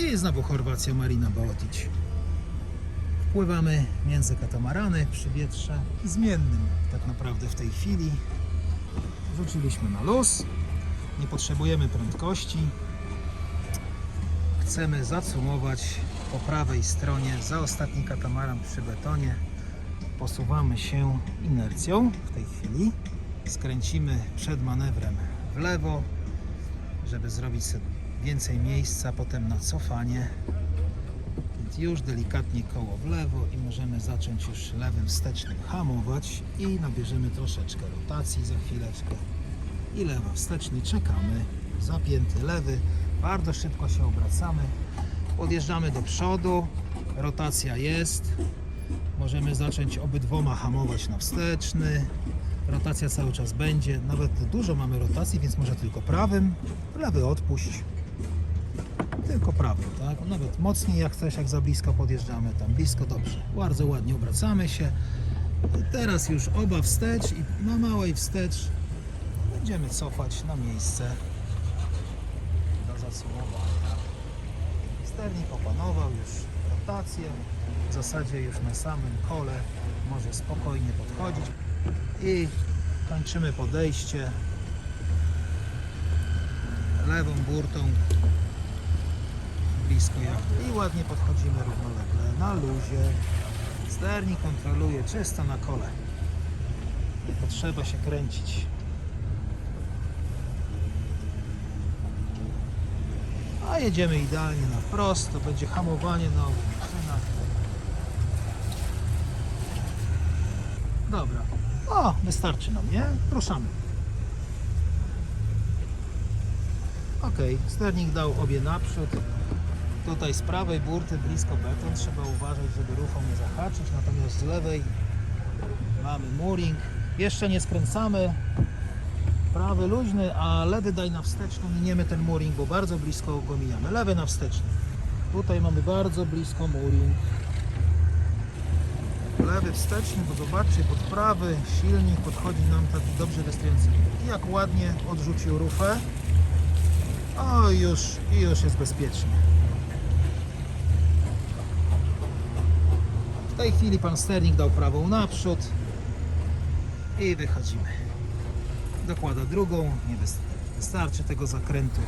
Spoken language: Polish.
I znowu Chorwacja, Marina Baotic. Wpływamy między katamarany przy wietrze zmiennym tak naprawdę w tej chwili. Rzuciliśmy na luz. Nie potrzebujemy prędkości. Chcemy zacumować po prawej stronie za ostatni katamaran przy betonie. Posuwamy się inercją w tej chwili. Skręcimy przed manewrem w lewo, żeby zrobić sobie więcej miejsca potem na cofanie. Więc już delikatnie koło w lewo i możemy zacząć już lewym wstecznym hamować i nabierzemy troszeczkę rotacji za chwileczkę. I lewa wsteczny czekamy, zapięty lewy, bardzo szybko się obracamy, podjeżdżamy do przodu, rotacja jest, możemy zacząć obydwoma hamować na wsteczny, rotacja cały czas będzie, nawet dużo mamy rotacji, więc może tylko prawym, lewy odpuść, tylko prawym, tak? Nawet mocniej jak chcesz, jak za blisko podjeżdżamy, tam blisko, dobrze. Bardzo ładnie obracamy się. Teraz już oba wstecz i na małej wstecz będziemy cofać na miejsce do zacumowania. Sternik opanował już rotację. W zasadzie już na samym kole może spokojnie podchodzić i kończymy podejście lewą burtą blisko jachty i ładnie podchodzimy równolegle na luzie. Sternik kontroluje czysto na kole. Nie potrzeba się kręcić. A jedziemy idealnie na wprost, to będzie hamowanie na Dobra. O, wystarczy nam, nie? Ruszamy. Ok, sternik dał obie naprzód. Tutaj z prawej burty blisko beton, trzeba uważać, żeby rufą nie zahaczyć, natomiast z lewej mamy mooring. Jeszcze nie skręcamy. Prawy luźny, a lewy daj na wsteczną, miniemy ten mooring, bo bardzo blisko go mijamy. Lewy na wsteczny. Tutaj mamy bardzo blisko mooring. Lewy wsteczny, bo zobaczcie, pod prawy silnik podchodzi nam taki dobrze wystojący. I jak ładnie odrzucił rufę. O, już, i już jest bezpiecznie. W tej chwili pan sternik dał prawą naprzód i wychodzimy. Dokłada drugą, nie wys- wystarczy tego zakrętu